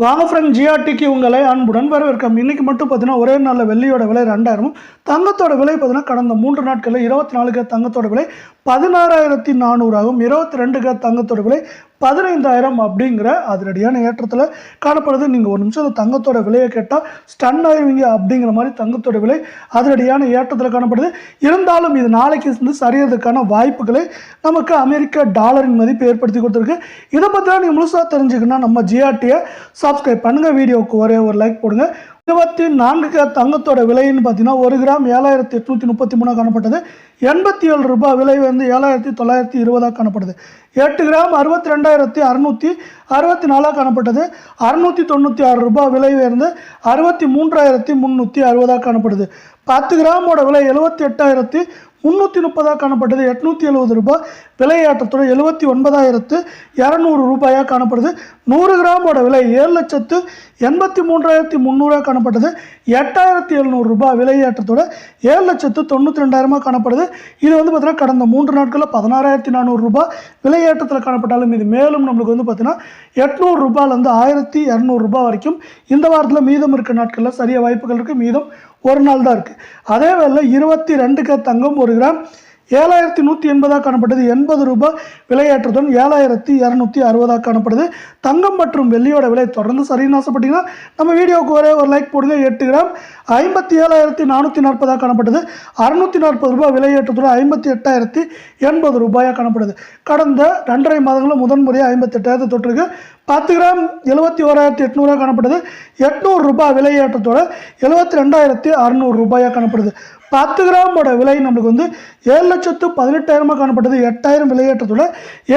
வாங்க ஃப்ரெண்ட் ஜிஆர்டிக்கு உங்களை அன்புடன் வரவேற்கும் இன்னைக்கு மட்டும் பார்த்தீங்கன்னா ஒரே நாளில் வெள்ளியோட விலை ரெண்டாயிரமும் தங்கத்தோட விலை பார்த்தீங்கன்னா கடந்த மூன்று நாட்களில் இருபத்தி நாலு கிராம் தங்கத்தோட விலை பதினாறாயிரத்தி நானூறாகவும் இருபத்தி ரெண்டு கிராம் தங்கத்தோட விலை பதினைந்தாயிரம் அப்படிங்கிற அதிரடியான ஏற்றத்தில் காணப்படுது. நீங்கள் ஒரு நிமிஷம் அந்த தங்கத்தோட விலையை கேட்டால் ஸ்டன் ஆயிருவீங்க அப்படிங்கிற மாதிரி தங்கத்தோட விலை அதிரடியான ஏற்றத்தில் காணப்படுது. இருந்தாலும் இது நாளைக்கு வந்து சரியறதுக்கான வாய்ப்புகளை நமக்கு அமெரிக்க டாலரின் மதிப்பு ஏற்படுத்தி கொடுத்துருக்கு. இதை பற்றிலாம் நீங்கள் முழுசாக தெரிஞ்சுக்கணும்னா நம்ம ஜிஆர்டியை சப்ஸ்கிரைப் பண்ணுங்கள் வீடியோவுக்கு ஒரே ஒரு லைக் போடுங்க. இருபத்தி நான்கு கிராம் தங்கத்தோட விலைன்னு பார்த்தீங்கன்னா ஒரு கிராம் ஏழாயிரத்தி எட்நூற்றி முப்பத்தி மூணாக காணப்பட்டது. எண்பத்தி ஏழு ரூபாய் விலை வந்து ஏழாயிரத்தி தொள்ளாயிரத்தி இருபதாக காணப்படுது. எட்டு கிராம் அறுபத்தி ரெண்டாயிரத்தி அறுநூற்றி அறுபத்தி நாலாக காணப்பட்டது. அறுநூற்றி தொண்ணூற்றி ஆறு ரூபாய் விலை உயர்ந்து அறுபத்தி மூன்றாயிரத்தி முந்நூற்றி அறுபதாக காணப்படுது. பத்து கிராமோட விலை எழுபத்தி எட்டாயிரத்தி முந்நூற்றி முப்பதாக காணப்பட்டது. எட்நூற்றி எழுபது ரூபாய் விலையாட்டத்துடன் எழுபத்தி ஒன்பதாயிரத்து இரநூறு ரூபாயாக காணப்படுது. நூறு கிராமோட விலை ஏழு லட்சத்து எண்பத்தி மூன்றாயிரத்தி முந்நூறாக காணப்பட்டது. எட்டாயிரத்தி எழுநூறு ரூபாய் விலையேற்றத்தோட ஏழு லட்சத்து தொண்ணூற்றி ரெண்டாயிரமாக காணப்படுது. இது வந்து பார்த்தீங்கன்னா கடந்த மூன்று நாட்களில் பதினாறாயிரத்தி நானூறு ரூபாய் விலையேற்றத்தில் காணப்பட்டாலும் இது மேலும் நம்மளுக்கு வந்து பார்த்தீங்கன்னா எட்நூறு ரூபாயிலேருந்து ஆயிரத்தி இரநூறு ரூபாய் வரைக்கும் இந்த வாரத்தில் மீதம் இருக்க நாட்களில் சரிய வாய்ப்புகள் இருக்குது மீதம் ஒரு நாள் தான் இருக்குது அதே வேளை இருபத்தி ரெண்டு க தங்கம் ஒரு கிராம் ஏழாயிரத்தி நூற்றி எண்பதாக காணப்பட்டது. எண்பது ரூபாய் விலையேற்றத்துடன் ஏழாயிரத்தி இரநூத்தி அறுபதாக காணப்படுது. தங்கம் மற்றும் வெள்ளியோட விலை தொடர்ந்து சரின்னு ஆசைப்பட்டீங்கன்னா நம்ம வீடியோவுக்கு ஒரே ஒரு லைக் போடுங்க. எட்டு கிராம் ஐம்பத்தி ஏழாயிரத்தி நானூற்றி நாற்பதாக காணப்பட்டது. அறுநூற்றி நாற்பது ரூபாய் விலையேற்றத்துடன் ஐம்பத்தி எட்டாயிரத்தி எண்பது ரூபாயாக காணப்படுது. கடந்த ரெண்டரை மாதங்களில் முதன் முறையாக ஐம்பத்தி எட்டாயிரத்தி தொற்றுக்கு பத்து கிராம் எழுபத்தி ஓராயிரத்தி எட்நூறுவா காணப்படுது எட்நூறு ரூபாய் விலையேற்றத்தோட எழுபத்தி ரெண்டாயிரத்தி அறநூறு ரூபாயாக காணப்படுது. பத்து கிராமோட விலை நம்மளுக்கு வந்து ஏழு லட்சத்து பதினெட்டாயிரமாக காணப்பட்டது எட்டாயிரம் விலையேற்றத்தோட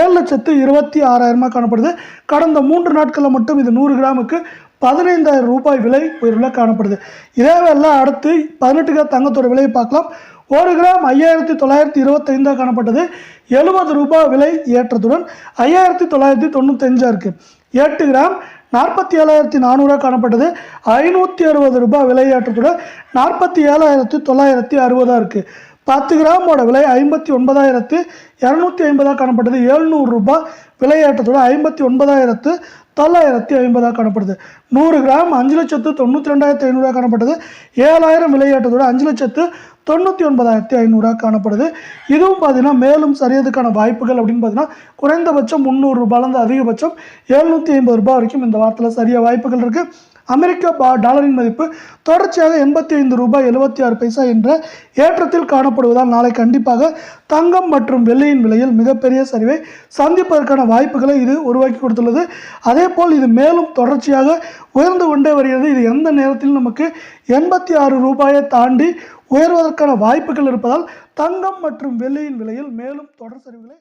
ஏழு லட்சத்து இருபத்தி ஆறாயிரமாக காணப்படுது. கடந்த மூன்று நாட்களில் மட்டும் இது நூறு கிராமுக்கு பதினைந்தாயிரம் ரூபாய் விலை உயர்வில் காணப்படுது. இதே வேலை அடுத்து பதினெட்டு கிராம் தங்கத்தோட விலையை பார்க்கலாம். ஒரு கிராம் ஐயாயிரத்தி தொள்ளாயிரத்தி இருபத்தைந்தாக காணப்பட்டது. எழுபது ரூபாய் விலை ஏற்றத்துடன் ஐயாயிரத்தி தொள்ளாயிரத்தி தொண்ணூத்தஞ்சாக இருக்குது எட்டு கிராம் நாற்பத்தி ஏழாயிரத்தி நானூறாக காணப்பட்டது. ஐநூற்றி அறுபது ரூபாய் விலையேற்றத்துடன் நாற்பத்தி ஏழாயிரத்தி தொள்ளாயிரத்தி அறுபதாக இருக்குது பத்து கிராமோட விலை ஐம்பத்தி ஒன்பதாயிரத்து இரநூத்தி ஐம்பதாக காணப்பட்டது. ஏழ்நூறு ரூபாய் விலையேற்றத்தோட ஐம்பத்தி ஒன்பதாயிரத்து தொள்ளாயிரத்தி ஐம்பதாக காணப்படுது. நூறு கிராம் அஞ்சு லட்சத்து தொண்ணூற்றி ரெண்டாயிரத்தி ஐநூறுரூவா காணப்பட்டது. ஏழாயிரம் விலையேற்றத்தோட அஞ்சு லட்சத்து தொண்ணூற்றி ஒன்பதாயிரத்தி ஐநூறுரூவா காணப்படுது. இதுவும் பார்த்தீங்கன்னா மேலும் சரியதுக்கான வாய்ப்புகள் அப்படின்னு பார்த்தீங்கன்னா குறைந்தபட்சம் முந்நூறுரூபாலேருந்து அதிகபட்சம் எழுநூற்றி ஐம்பது ரூபாய் வரைக்கும் இந்த வாரத்தில் சரியா வாய்ப்புகள் இருக்குது அமெரிக்க பா டாலரின் மதிப்பு தொடர்ச்சியாக எண்பத்தி ஐந்து ரூபாய் எழுபத்தி ஆறு பைசா என்ற ஏற்றத்தில் காணப்படுவதால் நாளை கண்டிப்பாக தங்கம் மற்றும் வெள்ளியின் விலையில் மிகப்பெரிய சரிவை சந்திப்பதற்கான வாய்ப்புகளை இது உருவாக்கி கொடுத்துள்ளது. அதே போல் இது மேலும் தொடர்ச்சியாக உயர்ந்து கொண்டே வருகிறது. இது எந்த நேரத்தில் நமக்கு எண்பத்தி ஆறு ரூபாயை தாண்டி உயர்வதற்கான வாய்ப்புகள் இருப்பதால் தங்கம் மற்றும் வெள்ளியின் விலையில் மேலும் தொடர் சரிவுகளை